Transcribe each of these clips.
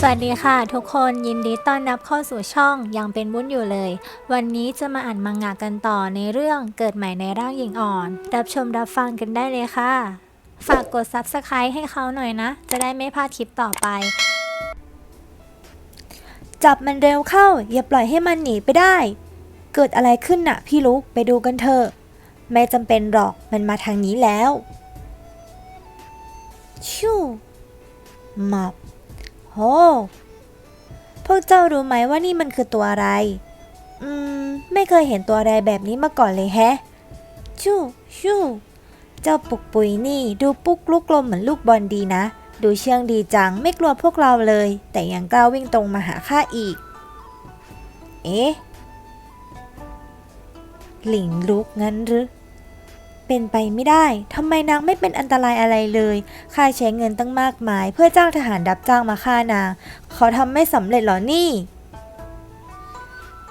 สวัสดีค่ะ ทุกคนยินดีต้อนรับเข้าสู่ช่องยังเป็นวุ้นอยู่เลย วันนี้จะมาอ่านมังงะกันต่อในเรื่องเกิดใหม่ในร่างหญิงอ่อน รับชมรับฟังกันได้เลยค่ะ ฝากกด subscribe ให้เขาหน่อยนะ จะได้ไม่พลาดคลิปต่อไป จับมันเร็วเข้า อย่าปล่อยให้มันหนีไปได้ เกิดอะไรขึ้นน่ะ พี่ลุกไปดูกันเถอะไม่จำเป็นหรอกมันมาทางนี้แล้วชู่หมอบ ห พวกเจ้ารู้ไหมว่านี่มันคือตัวอะไร อืม ไม่เคยเห็นตัวอะไรแบบนี้มาก่อนเลยแฮะ ชู่ชู่เจ้าปุกปุยนี่ดูปุกลุกลมเหมือนลูกบอลดีนะ ดูเชื่องดีจังไม่กลัวพวกเราเลย แต่ยังกล้าวิ่งตรงมาหาข้าอีก เอ๊ะ หลิงลุกงั้นหรือ เป็นไปไม่ได้ ทำไมนางไม่เป็นอันตรายอะไรเลย ข้าใช้เงินตั้งมากมาย เพื่อจ้างทหารดับจ้างมาฆ่านาง เขาทำไม่สำเร็จหรอนี่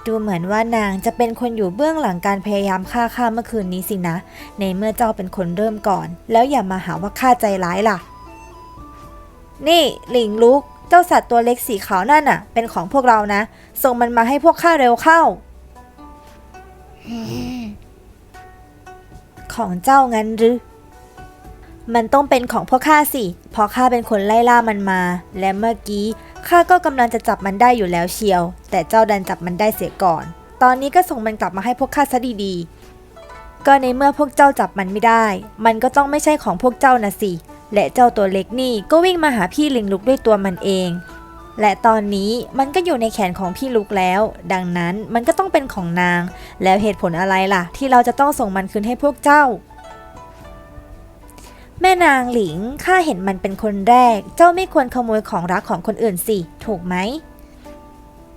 ดูเหมือนว่านางจะเป็นคนอยู่เบื้องหลังการพยายามฆ่าข้าเมื่อคืนนี้สินะ ในเมื่อเจ้าเป็นคนเริ่มก่อน แล้วอย่ามาหาว่าข้าใจร้ายล่ะ นี่หลิงลุก เจ้าสัตว์ตัวเล็กสีขาวนั่นน่ะ เป็นของพวกเรานะ ส่งมันมาให้พวกข้าเร็วเข้า ของเจ้างั้นหรือ มันต้องเป็นของพวกข้าสิ เพราะข้าเป็นคนไล่ล่ามันมา และเมื่อกี้ข้าก็กำลังจะจับมันได้อยู่แล้วเชียว แต่เจ้าดันจับมันได้เสียก่อน ตอนนี้ก็ส่งมันกลับมาให้พวกข้าซะดีๆ ก็ในเมื่อพวกเจ้าจับมันไม่ได้ มันก็ต้องไม่ใช่ของพวกเจ้านะสิ และเจ้าตัวเล็กนี่ก็วิ่งมาหาพี่ลิงลุกด้วยตัวมันเอง และตอนนี้มันก็อยู่ในแขนของพี่ลุกแล้ว ดังนั้นมันก็ต้องเป็นของนาง แล้วเหตุผลอะไรล่ะ ที่เราจะต้องส่งมันคืนให้พวกเจ้า แม่นางหลิงข้าเห็นมันเป็นคนแรก เจ้าไม่ควรขโมยของรักของคนอื่นสิ ถูกไหม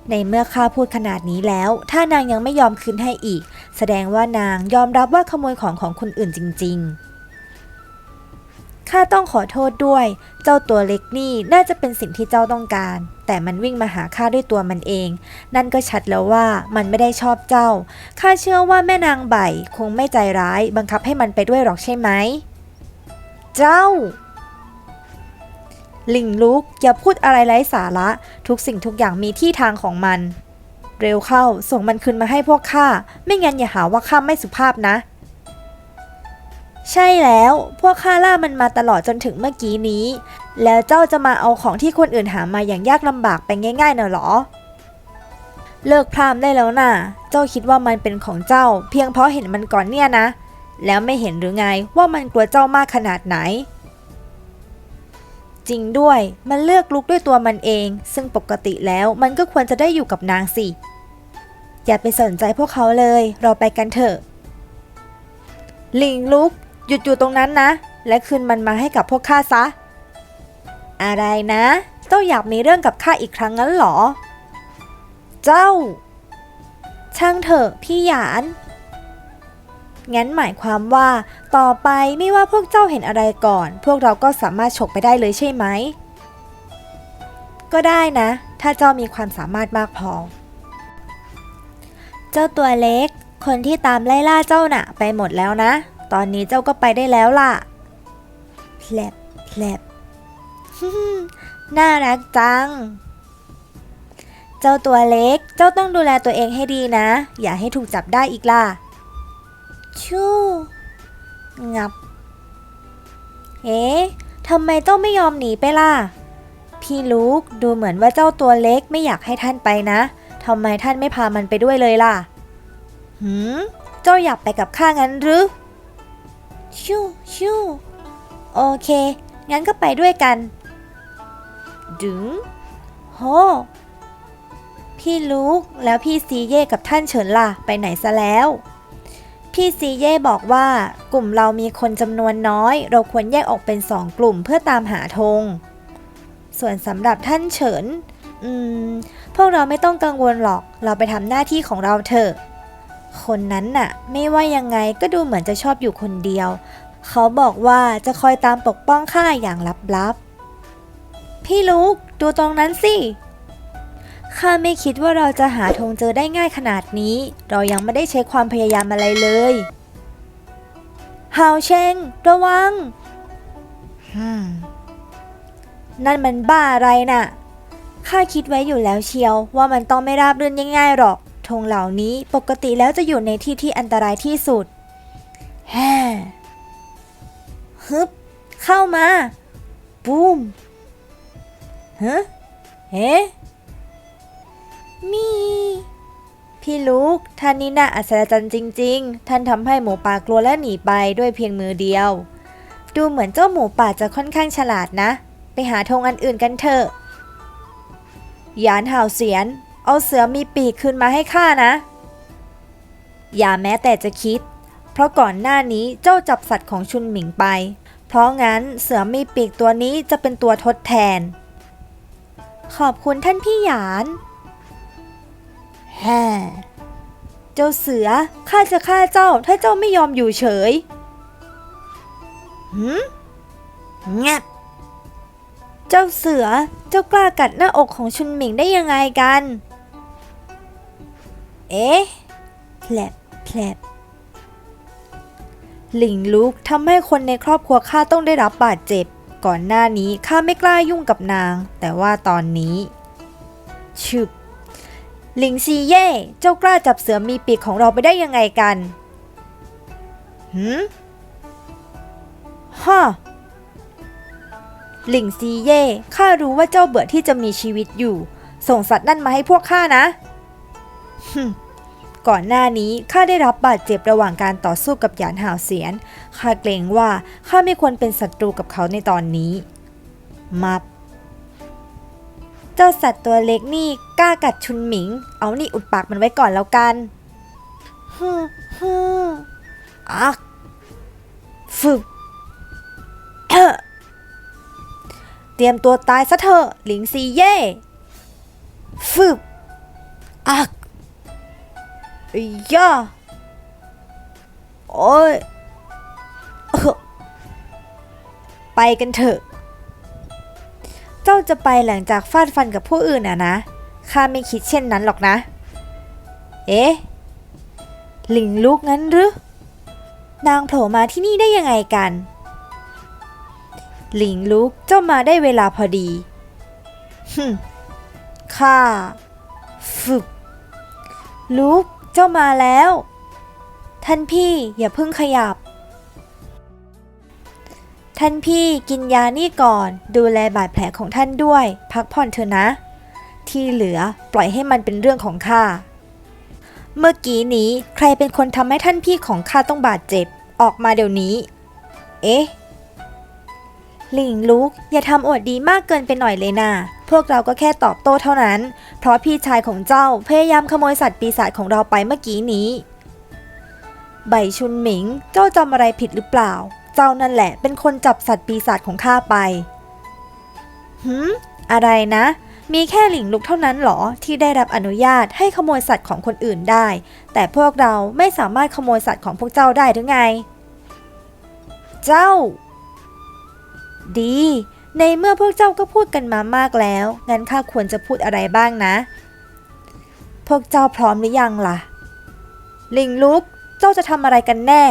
ในเมื่อข้าพูดขนาดนี้แล้ว ถ้านางยังไม่ยอมคืนให้อีก แสดงว่านางยอมรับว่าขโมยของของคนอื่นจริง ๆ ข้าต้องขอโทษด้วย เจ้าตัวเล็กนี่น่าจะเป็นสิ่งที่เจ้าต้องการ แต่มันวิ่งมาหาข้าด้วยตัวมันเอง นั่นก็ชัดแล้วว่ามันไม่ได้ชอบเจ้า ข้าเชื่อว่าแม่นางใบคงไม่ใจร้าย บังคับให้มันไปด้วยหรอกใช่ไหม เจ้า ลิงลุกอย่าพูดอะไรไร้สาระ ทุกสิ่งทุกอย่างมีที่ทางของมัน เร็วเข้าส่งมันคืนมาให้พวกข้า ไม่งั้นอย่าหาว่าข้าไม่สุภาพนะ ใช่แล้ว พวกข้าล่ามันมาตลอดจนถึงเมื่อกี้นี้ แล้วเจ้าจะมาเอาของที่คนอื่นหามาอย่างยากลำบากไปง่ายๆเน่ะเหรอ เลิกพรามได้แล้วน่ะ เจ้าคิดว่ามันเป็นของเจ้า เพียงเพราะเห็นมันก่อนเนี่ยนะ แล้วไม่เห็นหรือไงว่ามันกลัวเจ้ามากขนาดไหน จริงด้วย มันเลือกลุกด้วยตัวมันเอง ซึ่งปกติแล้วมันก็ควรจะได้อยู่กับนางสิ อย่าไปสนใจพวกเขาเลย เราไปกันเถอะ ลิงลุก หยุดอยู่ตรงนั้นนะ และคืนมันมาให้กับพวกข้าซะ อะไรนะ เจ้าอยากมีเรื่องกับข้าอีกครั้งงั้นหรอ เจ้า ช่างเถอะพี่หยานงั้นหมายความว่า ต่อไปไม่ว่าพวกเจ้าเห็นอะไรก่อน พวกเราก็สามารถฉกไปได้เลยใช่ไหม ก็ได้นะ ถ้าเจ้ามีความสามารถมากพอ เจ้าตัวเล็ก คนที่ตามไล่ล่าเจ้าน่ะ ไปหมดแล้วนะ ตอนนี้เจ้าก็ไปได้แล้วล่ะแผลบแผลบน่ารักจัง เจ้าตัวเล็ก เจ้าต้องดูแลตัวเองให้ดีนะ อย่าให้ถูกจับได้อีกล่ะ ชู่ งับ เอ๊ะทำไมเจ้าไม่ยอมหนีไปล่ะ พี่ลูกดูเหมือนว่าเจ้าตัวเล็กไม่อยากให้ท่านไปนะ ทำไมท่านไม่พามันไปด้วยเลยล่ะ หืม เจ้าอยากไปกับข้างั้นหรือ ชู่ชู่โอเค งั้นก็ไปด้วยกัน ดึงโหพี่ลูกแล้วพี่ซีเย่กับท่านเฉินล่ะ ไปไหนซะแล้ว พี่ซีเย่บอกว่ากลุ่มเรามีคนจำนวนน้อย เราควรแยกออกเป็นสองกลุ่มเพื่อตามหาธง ส่วนสำหรับท่านเฉิน อืม พวกเราไม่ต้องกังวลหรอก เราไปทำหน้าที่ของเราเถอะ คนนั้นน่ะ ไม่ว่ายังไงก็ดูเหมือนจะชอบอยู่คนเดียว เขาบอกว่าจะคอยตามปกป้องข้าอย่างลับๆ พี่ลูกดูตรงนั้นสิข้าไม่คิดว่าเราจะหาธงเจอได้ง่ายขนาดนี้ เรายังไม่ได้ใช้ความพยายามอะไรเลยฮาวเชงระวังฮึมนั่นมันบ้าอะไรน่ะ ข้าคิดไว้อยู่แล้วเชียวว่ามันต้องไม่ราบรื่นง่ายๆหรอก ธงเหล่านี้ปกติแล้วจะอยู่ในที่ที่อันตรายที่สุด แฮ่ฮึบ เข้ามาบูมฮะเอ๊ะมี พี่ลูก ท่านนี่น่าอัศจรรย์จริง ๆ ท่านทำให้หมูป่ากลัวและหนีไปด้วยเพียงมือเดียว ดูเหมือนเจ้าหมูป่าจะค่อนข้างฉลาดนะ ไปหาธงอันอื่นกันเถอะหยานห่าวเสียน เอาเสือมีปีกคืนมาให้ข้านะ อย่าแม้แต่จะคิด เพราะก่อนหน้านี้เจ้าจับสัตว์ของชุนหมิงไป เพราะงั้นเสือมีปีกตัวนี้จะเป็นตัวทดแทน ขอบคุณท่านพี่หยานแฮ่เจ้าเสือข้าจะฆ่าเจ้าถ้าเจ้าไม่ยอมอยู่เฉยหืมงับเจ้าเสือเจ้ากล้ากัดหน้าอกของชุนหมิงได้ยังไงกัน เอ๊ะแผลบแผลบหลิงลุกทำให้คนในครอบครัวข้าต้องได้รับบาดเจ็บ ก่อนหน้านี้ข้าไม่กล้ายุ่งกับนาง แต่ว่าตอนนี้ชึบหลิงซีเย่ เจ้ากล้าจับเสือมีปีกของเราไปได้ยังไงกันหืมฮ่าหลิงซีเย่ข้ารู้ว่าเจ้าเบื่อที่จะมีชีวิตอยู่ ส่งสัตว์นั่นมาให้พวกข้านะฮึ ก่อนหน้านี้ข้าได้รับบาดเจ็บระหว่างการต่อสู้กับหยานหาวเสียนข้าเกรงว่าข้าไม่ควรเป็นศัตรูกับเขาในตอนนี้ มับ เจ้าสัตว์ตัวเล็กนี่กล้ากัดชุนหมิง เอานี่อุดปากมันไว้ก่อนแล้วกันฮึฮึอักฝึกเอ้อเตรียมตัวตายซะเถอะหลิงซีเย่ฝึกอัก อีย่าโอ้ยไปกันเถอะ เจ้าจะไปหลังจากฟาดฟันกับผู้อื่นอะนะ ข้าไม่คิดเช่นนั้นหรอกนะ เอ๊ะหลิงลูกงั้นหรือ นางโผล่มาที่นี่ได้ยังไงกันหลิงลูกเจ้ามาได้เวลาพอดีฮึข้า ฝึก ลูก เจ้ามาแล้ว ท่านพี่อย่าเพิ่งขยับ ท่านพี่กินยานี่ก่อน ดูแลบาดแผลของท่านด้วย พักผ่อนเถอะนะ ที่เหลือปล่อยให้มันเป็นเรื่องของข้า เมื่อกี้นี้ใครเป็นคนทำให้ท่านพี่ของข้าต้องบาดเจ็บ ออกมาเดี๋ยวนี้ เอ๊ะ หลิงลุก อย่าทำอวดดีมากเกินไปหน่อยเลยนะพวกเราก็แค่ตอบโต้เท่านั้น เพราะพี่ชายของเจ้าพยายามขโมยสัตว์ปีศาจของเราไปเมื่อกี้นี้ ใบชุนหมิง เจ้าจำอะไรผิดหรือเปล่า เจ้านั่นแหละเป็นคนจับสัตว์ปีศาจของข้าไปหืมอะไรนะ มีแค่หลิงลุกเท่านั้นหรอที่ได้รับอนุญาตให้ขโมยสัตว์ของคนอื่นได้ แต่พวกเราไม่สามารถขโมยสัตว์ของพวกเจ้าได้หรือไง เจ้า ดี ในเมื่อพวกเจ้าก็พูดกันมามากแล้ว งั้นข้าควรจะพูดอะไรบ้างนะ พวกเจ้าพร้อมหรือยังล่ะ ลิงลุก เจ้าจะทำอะไรกันแน่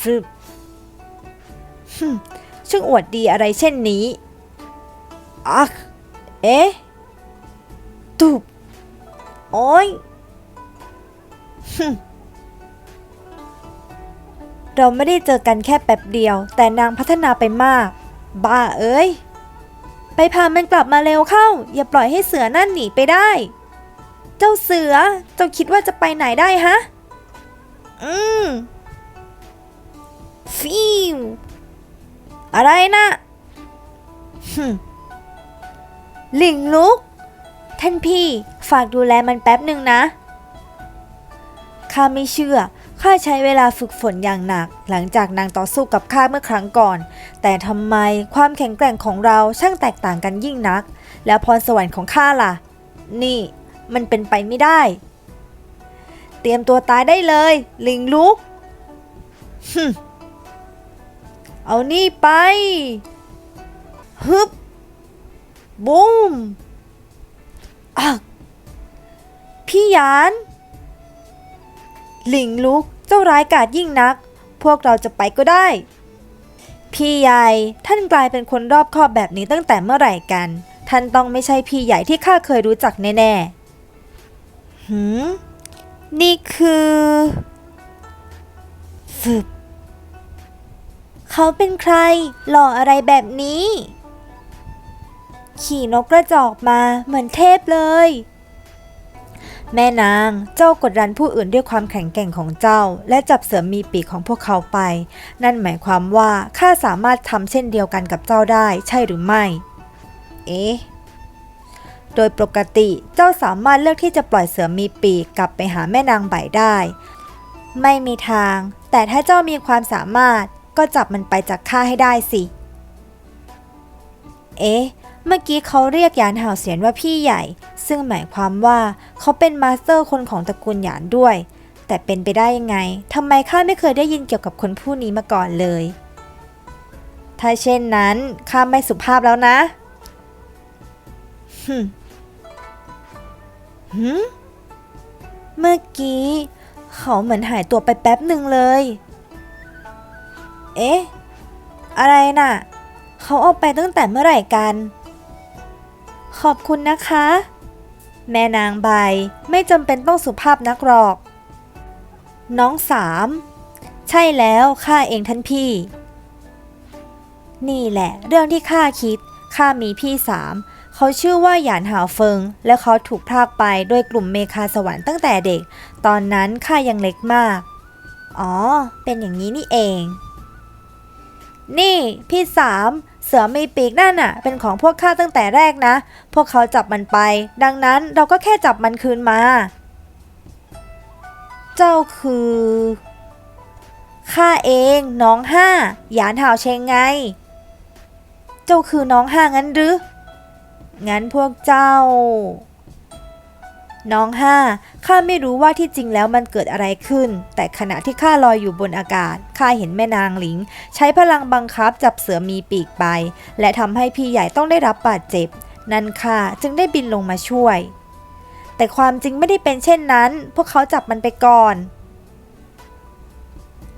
ฟึบฮึช่างอวดดีอะไรเช่นนี้อักเอ๊ะตุบโอ้ยฮึ เราไม่ได้เจอกันแค่แป๊บเดียว แต่นางพัฒนาไปมาก บ้าเอ้ย ไปพามันกลับมาเร็วเข้า อย่าปล่อยให้เสือนั่นหนีไปได้ เจ้าเสือ เจ้าคิดว่าจะไปไหนได้ฮะ อืม ฟิว อะไรนะฮึมลิงลุก ท่านพี่ ฝากดูแลมันแป๊บหนึ่งนะ ข้าไม่เชื่อ ข้าใช้เวลาฝึกฝนอย่างหนัก หลังจากนางต่อสู้กับข้าเมื่อครั้งก่อน แต่ทำไมความแข็งแกร่งของเราช่างแตกต่างกันยิ่งนัก แล้วพรสวรรค์ของข้าล่ะ นี่ มันเป็นไปไม่ได้ เตรียมตัวตายได้เลย ลิงลุกฮึเอานี่ไป ฮึบบูมอักพี่ยาน หลิงลุกเจ้าร้ายกาจยิ่งนัก พวกเราจะไปก็ได้ พี่ใหญ่ท่านกลายเป็นคนรอบคอบแบบนี้ตั้งแต่เมื่อไหร่กัน ท่านต้องไม่ใช่พี่ใหญ่ที่ข้าเคยรู้จักแน่ๆหืมนี่คือฝึบเขาเป็นใคร หล่ออะไรแบบนี้ ขี่นกกระจอกมาเหมือนเทพเลย แม่นาง เจ้ากดดันผู้อื่นด้วยความแข็งแกร่งของเจ้า และจับเสือมีปีกของพวกเขาไป นั่นหมายความว่าข้าสามารถทำเช่นเดียวกันกับเจ้าได้ ใช่หรือไม่ เอ๊ะ โดยปกติเจ้าสามารถเลือกที่จะปล่อยเสือมีปีกกลับไปหาแม่นางใบได้ ไม่มีทาง แต่ถ้าเจ้ามีความสามารถก็จับมันไปจากข้าให้ได้สิ เอ๊ะ เมื่อกี้เขาเรียกหยานห่าวเสียนว่าพี่ใหญ่ ซึ่งหมายความว่าเขาเป็นมาสเตอร์คนของตระกูลหยานด้วย แต่เป็นไปได้ยังไงทำไมข้าไม่เคยได้ยินเกี่ยวกับคนผู้นี้มาก่อนเลย ถ้าเช่นนั้นข้าไม่สุภาพแล้วนะฮึมหืมเมื่อกี้ เขาเหมือนหายตัวไปแป๊บหนึ่งเลย เอ๊ะ อะไรน่ะ เขาเอาไปตั้งแต่เมื่อไหร่กัน ขอบคุณนะคะ แม่นางใบไม่จำเป็นต้องสุภาพนักหรอก น้องสาม ใช่แล้วข้าเองท่านพี่ นี่แหละ เรื่องที่ข้าคิดข้ามีพี่สามเขาชื่อว่าหยานหาวเฟิง และเขาถูกพรากไปโดยกลุ่มเมคาสวรรค์ตั้งแต่เด็ก ตอนนั้นข้ายังเล็กมาก อ๋อ เป็นอย่างนี้นี่เอง นี่ พี่สาม สือมีปีกนั่นน่ะ เป็นของพวกข้าตั้งแต่แรกนะ พวกเขาจับมันไป ดังนั้นเราก็แค่จับมันคืนมา เจ้าคือข้าเองน้องห้าหยานหาวเชงไง เจ้าคือน้องห้างั้นหรือ งั้นพวกเจ้า น้องห้า ข้าไม่รู้ว่าที่จริงแล้วมันเกิดอะไรขึ้น แต่ขณะที่ข้าลอยอยู่บนอากาศ ข้าเห็นแม่นางหลิง ใช้พลังบังคับจับเสือมีปีกไป และทำให้พี่ใหญ่ต้องได้รับบาดเจ็บ นั่นข้าจึงได้บินลงมาช่วย แต่ความจริงไม่ได้เป็นเช่นนั้น พวกเขาจับมันไปก่อน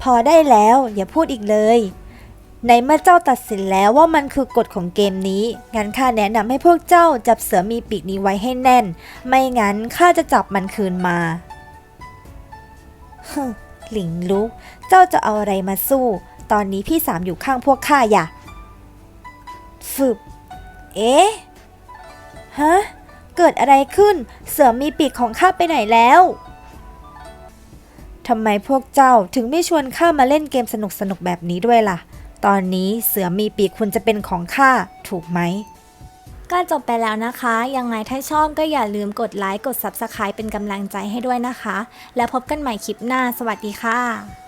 พอได้แล้ว อย่าพูดอีกเลย ในเมื่อเจ้าตัดสินแล้วว่ามันคือกฎของเกมนี้ งั้นข้าแนะนำให้พวกเจ้าจับเสือมีปีกนี้ไว้ให้แน่น ไม่งั้นข้าจะจับมันคืนมาฮึหลิงลุก เจ้าจะเอาอะไรมาสู้ ตอนนี้พี่สามอยู่ข้างพวกข้าอย่าฝึบ เอ๊ะ ฮะ เกิดอะไรขึ้น เสือมีปีกของข้าไปไหนแล้วทำไมพวกเจ้าถึงไม่ชวนข้ามาเล่นเกมสนุกๆแบบนี้ด้วยล่ะ ตอนนี้เสือมีปีกคุณจะเป็นของข้าถูกไหม ก็จบไปแล้วนะคะ ยังไงถ้าชอบก็อย่าลืมกดไลค์กด Subscribe เป็นกำลังใจให้ด้วยนะคะ แล้วพบกันใหม่คลิปหน้า สวัสดีค่ะ